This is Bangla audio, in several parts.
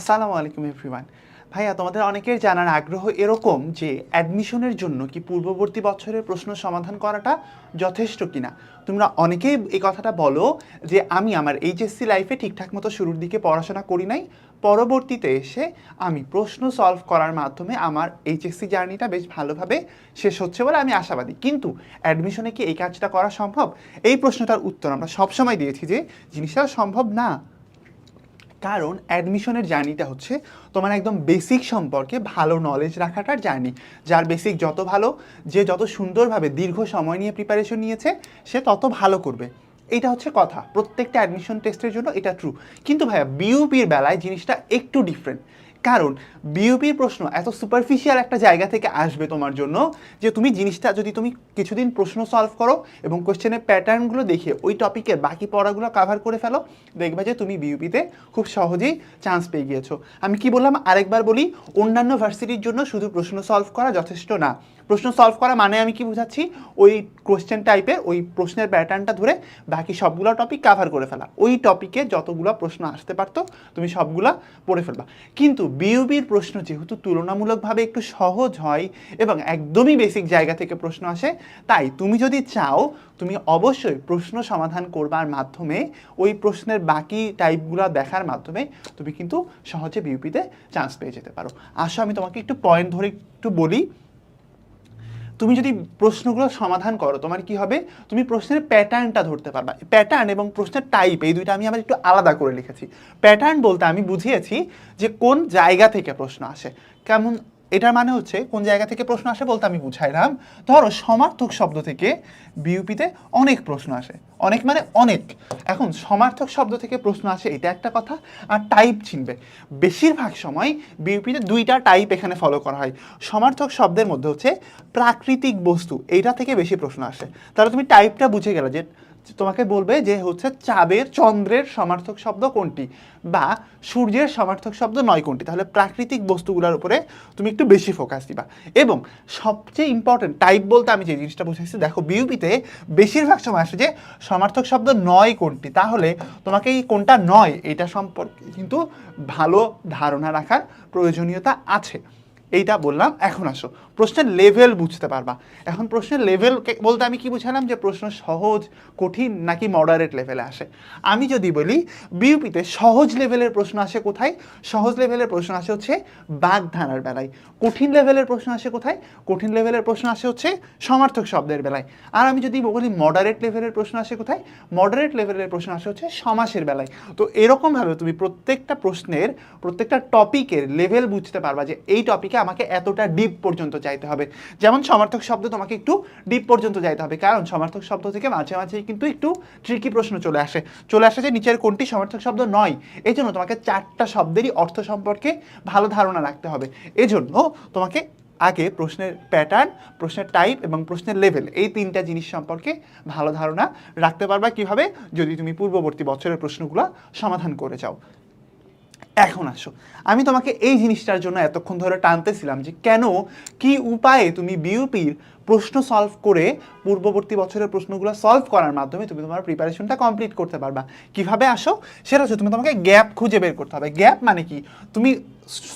আসসালামু আলাইকুম এভরিওয়ান ভাইয়া, তোমাদের অনেকের জানার আগ্রহ এরকম যে অ্যাডমিশনের জন্য কি পূর্ববর্তী বছরের প্রশ্ন সমাধান করাটা যথেষ্ট কিনা? তোমরা অনেকেই এই কথাটা বলো যে, আমি আমার এইচএসসি লাইফে ঠিকঠাক মতো শুরুর দিকে পড়াশোনা করি নাই। পরবর্তীতে এসে আমি প্রশ্ন সলভ করার মাধ্যমে আমার এইচএসসি জার্নিটা বেশ ভালোভাবে শেষ হচ্ছে বলে আমি আশাবাদী। কিন্তু অ্যাডমিশনে কি এই কাজটা করা সম্ভব? এই প্রশ্নটার উত্তর আমরা সবসময় দিয়েছি যে, জিনিসটা সম্ভব না। কারণ অ্যাডমিশনের জার্নিটা হচ্ছে তোমার একদম বেসিক সম্পর্কে ভালো নলেজ রাখাটার জার্নি যার বেসিক যত ভালো, যে যত সুন্দরভাবে দীর্ঘ সময় নিয়ে প্রিপারেশন নিয়েছে, সে তত ভালো করবে। এটা হচ্ছে কথা। প্রত্যেকটা অ্যাডমিশন টেস্টের জন্য এটা ট্রু কিন্তু ভাইয়া বিউপির বেলায় জিনিসটা একটু ডিফারেন্ট কারণ বিউপির প্রশ্ন এত সুপারফিশিয়াল একটা জায়গা থেকে আসবে তোমার জন্য যে তুমি জিনিসটা যদি তুমি কিছুদিন প্রশ্ন সলভ করো এবং কোশ্চেনের প্যাটার্নগুলো দেখে ওই টপিকের বাকি পড়াগুলো কাভার করে ফেলো, দেখবে যে তুমি বিউপিতে খুব সহজেই চান্স পেয়ে গিয়েছো। আমি কি বললাম? আরেকবার বলি, অন্যান্য ভার্সিটির জন্য শুধু প্রশ্ন সলভ করা যথেষ্ট না। প্রশ্ন সলভ করা মানে আমি কি বোঝাচ্ছি? ওই কোশ্চেন টাইপের ওই প্রশ্নের প্যাটার্নটা ধরে বাকি সবগুলো টপিক কাভার করে ফেলা। ওই টপিকে যতগুলো প্রশ্ন আসতে পারতো, তুমি সবগুলা পড়ে ফেলবা। কিন্তু বিউবির প্রশ্ন যেহেতু তুলনামূলকভাবে একটু সহজ হয় এবং একদমই বেসিক জায়গা থেকে প্রশ্ন আসে, তাই তুমি যদি চাও, তুমি অবশ্যই প্রশ্ন সমাধান করবার মাধ্যমে, ওই প্রশ্নের বাকি টাইপগুলো দেখার মাধ্যমে তুমি কিন্তু সহজে বিউপিতে চান্স পেয়ে যেতে পারো। আসো, আমি তোমাকে একটু পয়েন্ট ধরে একটু বলি। তুমি যদি প্রশ্নগুলো সমাধান করো, তোমার কি হবে? তুমি প্রশ্নের প্যাটার্নটা ধরতে পারবা। প্যাটার্ন এবং প্রশ্নের টাইপ, এই দুইটা আমি আবার একটু আলাদা করে লিখেছি। প্যাটার্ন বলতে আমি বুঝিয়েছি যে কোন জায়গা থেকে প্রশ্ন আসে। কেমন এটার মানে হচ্ছে কোন জায়গা থেকে প্রশ্ন আসে বলতে আমি বুঝাইলাম ধরো সমার্থক শব্দ থেকে বিউপিতে অনেক প্রশ্ন আসে। অনেক মানে অনেক। এখন সমার্থক শব্দ থেকে প্রশ্ন আসে এটা একটা কথা আর টাইপ চিনবে। বেশিরভাগ সময় বিউপিতে দুইটা টাইপ এখানে ফলো করা হয়। সমার্থক শব্দের মধ্যে হচ্ছে প্রাকৃতিক বস্তু, এইটা থেকে বেশি প্রশ্ন আসে। তাহলে তুমি টাইপটা বুঝে গেলে যে তোমাকে বলবে যে হচ্ছে চাঁদের চন্দ্রের সমার্থক শব্দ কোনটি? বা সূর্যের সমার্থক শব্দ নয় কোনটি? তাহলে প্রাকৃতিক বস্তুগুলোর উপরে তুমি একটু বেশি ফোকাস দিবা। এবং সবচেয়ে ইম্পর্টেন্ট টাইপ বলতে আমি যে জিনিসটা বুঝাইছি, দেখো বিউপিতে বেশিরভাগ সময় আসে যে সমার্থক শব্দ নয় কোনটি? তাহলে তোমাকে এই কোনটা নয়, এটা সম্পর্কে কিন্তু ভালো ধারণা রাখার প্রয়োজনীয়তা আছে। এইটা বললাম, এখন আসো। প্রশ্নের লেভেল বুঝতে পারবা। এখন প্রশ্নের লেভেল বলতে আমি কি বুঝালাম? যে প্রশ্ন সহজ, কঠিন নাকি মডারেট লেভেলে আসে? আমি যদি বলি বিউপিতে সহজ লেভেলের প্রশ্ন আসে কোথায়? সহজ লেভেলের প্রশ্ন আসে হচ্ছে বাগধারার বেলায়। কঠিন লেভেলের প্রশ্ন আসে কোথায়? কঠিন লেভেলের প্রশ্ন আসে হচ্ছে সমার্থক শব্দের বেলায়। আর আমি যদি বলি মডারেট লেভেলের প্রশ্ন আসে কোথায়? মডারেট লেভেলের প্রশ্ন আসে হচ্ছে সমাসের বেলায়। তো এরকমভাবে তুমি প্রত্যেকটা প্রশ্নের, প্রত্যেকটা টপিকের লেভেল বুঝতে পারবা যে এই টপিকে আমাকে এতটা ডিপ পর্যন্ত যাইতে হবে। যেমন সমার্থক শব্দ তোমাকে একটু ডিপ পর্যন্ত যাইতে হবে। কারণ সমার্থক শব্দ থেকে মাঝে মাঝে কিন্তু একটু ট্রিকি প্রশ্ন চলে আসে। চলে আসে যে নিচের কোনটি সমার্থক শব্দ নয়। এই জন্য তোমাকে চারটা শব্দেরই অর্থ সম্পর্কে ভালো ধারণা রাখতে হবে। এজন্য তোমাকে আগে প্রশ্নের প্যাটার্ন প্রশ্নের টাইপ এবং প্রশ্নের লেভেল এই তিনটা জিনিস সম্পর্কে ভালো ধারণা রাখতে পারবা কীভাবে? যদি তুমি পূর্ববর্তী বছরের প্রশ্নগুলো সমাধান করে যাও। এখন আসো। আমি তোমাকে এই জিনিসটার জন্য এতক্ষণ ধরে টানতেছিলাম যে কেন, কি উপায়ে তুমি বিউপির প্রশ্ন সলভ করে পূর্ববর্তী বছরের প্রশ্নগুলো সলভ করার মাধ্যমে তুমি তোমার প্রিপারেশনটা কমপ্লিট করতে পারবা। কীভাবে আসো? সেটা হচ্ছে তুমি তোমাকে গ্যাপ খুঁজে বের করতে হবে। গ্যাপ মানে কি? তুমি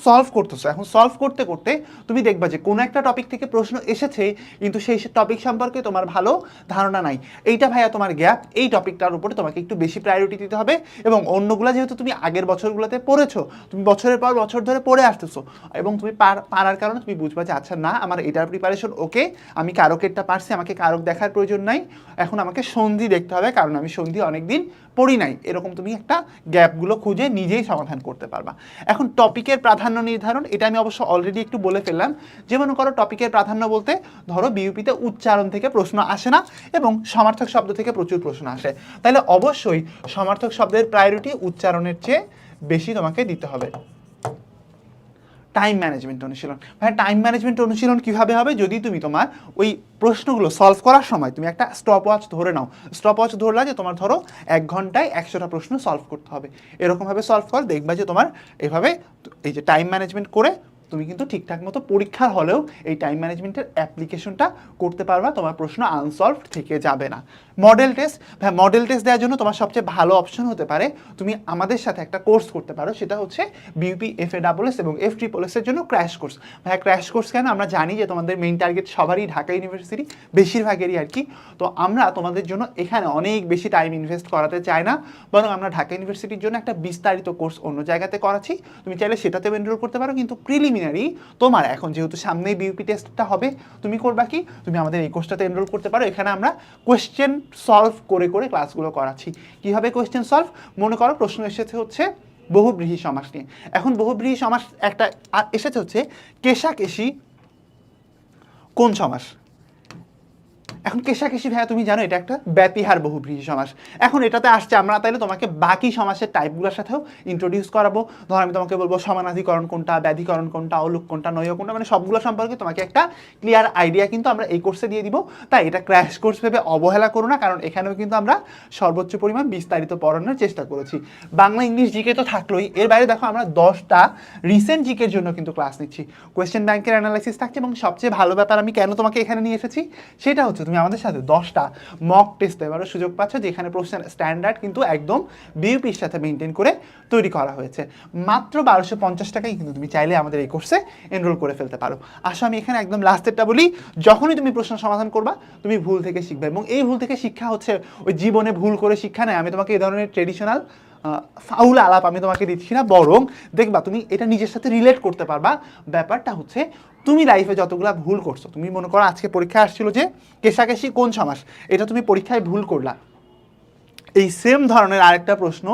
সলভ করতেছো। এখন সলভ করতে করতে তুমি দেখবা যে কোনো একটা টপিক থেকে প্রশ্ন এসেছে, কিন্তু সেই টপিক সম্পর্কে তোমার ভালো ধারণা নাই। এইটা ভাইয়া তোমার গ্যাপ এই টপিকটার উপরে তোমাকে একটু বেশি প্রায়োরিটি দিতে হবে এবং অন্যগুলো যেহেতু তুমি আগের বছরগুলোতে পড়েছো, তুমি বছরের পর বছর ধরে পড়ে আসতেছো এবং তুমি পার- পারার কারণে তুমি বুঝবা যে আচ্ছা না, আমার এটার প্রিপারেশন ওকে আমি কারকেরটা পারছি, আমাকে কারক দেখার প্রয়োজন নাই। এখন আমাকে সন্ধি দেখতে হবে, কারণ আমি সন্ধি অনেকদিন পড়ি নাই। এরকম তুমি একটা গ্যাপগুলো খুঁজে নিজেই সমাধান করতে পারবা। এখন টপিকের প্রাধান্য নির্ধারণ, এটা আমি অবশ্য অলরেডি একটু বলে ফেললাম। যে মনে করো টপিকের প্রাধান্য বলতে, ধরো বিউপিতে উচ্চারণ থেকে প্রশ্ন আসে না এবং সমার্থক শব্দ থেকে প্রচুর প্রশ্ন আসে। তাহলে অবশ্যই সমার্থক শব্দের প্রায়োরিটি উচ্চারণের চেয়ে বেশি তোমাকে দিতে হবে। টাইম ম্যানেজমেন্ট অনুশীলন। ভাই টাইম ম্যানেজমেন্ট অনুশীলন কীভাবে হবে? যদি তুমি তোমার ওই প্রশ্নগুলো সলভ করার সময় তুমি একটা স্টপ ওয়াচ ধরে নাও। স্টপ ওয়াচ ধরলা যে তোমার ধরো এক ঘন্টায় একশোটা প্রশ্ন সলভ করতে হবে। এরকমভাবে সলভ কর, দেখবা যে তোমার এভাবে এই যে টাইম ম্যানেজমেন্ট করে তুমি কিন্তু ঠিকঠাক মতো পরীক্ষার হলেও এই টাইম ম্যানেজমেন্টের অ্যাপ্লিকেশনটা করতে পারবা, তোমার প্রশ্ন আনসলভড থেকে যাবে না। মডেল টেস্ট হ্যাঁ মডেল টেস্ট দেওয়ার জন্য তোমার সবচেয়ে ভালো অপশন হতে পারে, তুমি আমাদের সাথে একটা কোর্স করতে পারো, সেটা হচ্ছে BUP F A double S এবং এফ ট্রিপল এসের জন্য ক্র্যাশ কোর্স হ্যাঁ ক্র্যাশ কোর্স কেন? আমরা জানি যে তোমাদের মেইন টার্গেট সবারই ঢাকা ইউনিভার্সিটি বেশিরভাগেরই আর কি তো আমরা তোমাদের জন্য এখানে অনেক বেশি টাইম ইনভেস্ট করাতে চাই না, বরং আমরা ঢাকা ইউনিভার্সিটির জন্য একটা বিস্তারিত কোর্স অন্য জায়গাতে করাচ্ছি। তুমি চাইলে সেটাতেও এনরোল করতে পারো, কিন্তু প্রিলিমিনারি তোমার এখন যেহেতু সামনেই বিউপি টেস্টটা হবে, তুমি করবা কি? তুমি আমাদের এই কোর্সটাতে এনরোল করতে পারো। এখানে আমরা কোয়েশ্চেন সলভ করে করে ক্লাসগুলো করাচ্ছি। কীভাবে কোয়েশ্চেন সলভ মনে করো প্রশ্ন এসেছে হচ্ছে বহুব্রীহী সমাস নিয়ে। এখন বহুব্রীহী সমাস একটা এসেছে হচ্ছে কেশাকেশি কোন সমাস? এখন কেশাকেশি ভাইয়া, তুমি জানো এটা একটা ব্যাতিহার বহুব্রীহি সমাস। এখন এটাতে আসছে, আমরা তাইলে তোমাকে বাকি সমাসের টাইপগুলোর সাথেও ইন্ট্রোডিউস করাবো। ধর আমি তোমাকে বলব সমানাধিকরণ কোনটা, ব্যাধিকরণ কোনটা, অলোক কোনটা, নয় কোনটা মানে সবগুলো সম্পর্কে তোমাকে একটা ক্লিয়ার আইডিয়া কিন্তু আমরা এই কোর্সে দিয়ে দিব। তাই এটা ক্র্যাশ কোর্স ভেবে অবহেলা করো না, কারণ এখানেও কিন্তু আমরা সর্বোচ্চ পরিমাণ বিস্তারিত পড়ানোর চেষ্টা করেছি। বাংলা, ইংলিশ জিকে তো থাকলোই। এর বাইরে দেখো আমরা দশটা রিসেন্ট জিকের জন্য কিন্তু ক্লাস নিচ্ছি। কোয়েশ্চেন ব্যাংকের অ্যানালাইসিস থাকছে এবং সবচেয়ে ভালো ব্যাপার আমি কেন তোমাকে এখানে নিয়ে এসেছি, সেটা হচ্ছে তুমি আমাদের সাথে দশটা মক টেস্ট দেওয়ারও সুযোগ পাচ্ছ, যেখানে প্রশ্নের স্ট্যান্ডার্ড কিন্তু একদম বিউপির সাথে মেনটেন করে তৈরি করা হয়েছে। মাত্র বারোশো পঞ্চাশ টাকায় কিন্তু তুমি চাইলে আমাদের এই কোর্সে এনরোল করে ফেলতে পারো। আসো, আমি এখানে একদম লাস্টেরটা বলি। যখনই তুমি প্রশ্ন সমাধান করবা, তুমি ভুল থেকে শিখবে এবং এই ভুল থেকে শিক্ষা হচ্ছে ওই জীবনে ভুল করে শিক্ষা নেয়। আমি তোমাকে এই ধরনের ট্রেডিশনাল ফাউল আলাপ আমি তোমাকে দিচ্ছি না, বরং দেখবা তুমি এটা নিজের সাথে রিলেট করতে পারবা। ব্যাপারটা হচ্ছে তুমি লাইফে যতগুলো ভুল করছ, তুমি মনে করো আজকে পরীক্ষা আসছিল যে কেশাকেশি কোন সমাস, এটা তুমি পরীক্ষায় ভুল করলা। এই সেম ধরনের আরেকটা প্রশ্ন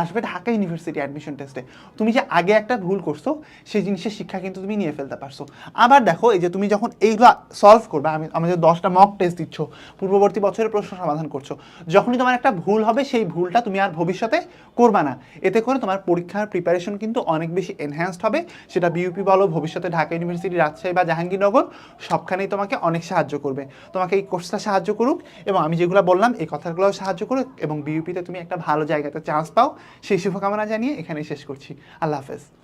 আসবে ঢাকা ইউনিভার্সিটি অ্যাডমিশন টেস্টে তুমি যে আগে একটা ভুল করছ, সেই জিনিসের শিক্ষা কিন্তু তুমি নিয়ে ফেলতে পারছ। আবার দেখো, এই যে তুমি যখন এইগুলো সলভ করবে, আমি আমাদের দশটা মক টেস্ট দিচ্ছ, পূর্ববর্তী বছরের প্রশ্ন সমাধান করছ, যখনই তোমার একটা ভুল হবে, সেই ভুলটা তুমি আর ভবিষ্যতে করবা না। এতে করে তোমার পরীক্ষার প্রিপারেশন কিন্তু অনেক বেশি এনহ্যান্সড হবে। সেটা বিউপি বলো, ভবিষ্যতে ঢাকা ইউনিভার্সিটি রাজশাহী বা জাহাঙ্গীরনগর, সবখানেই তোমাকে অনেক সাহায্য করবে। তোমাকে এই কোর্সটা সাহায্য করুক, এবং আমি যেগুলো বললাম, এই কথাগুলোও সাহায্য করুক, এবং বিউপিতে তুমি একটা ভালো জায়গাতে চান্স পাও। সেই শুভকামনা জানিয়ে এখানে শেষ করছি। আল্লাহ হাফেজ।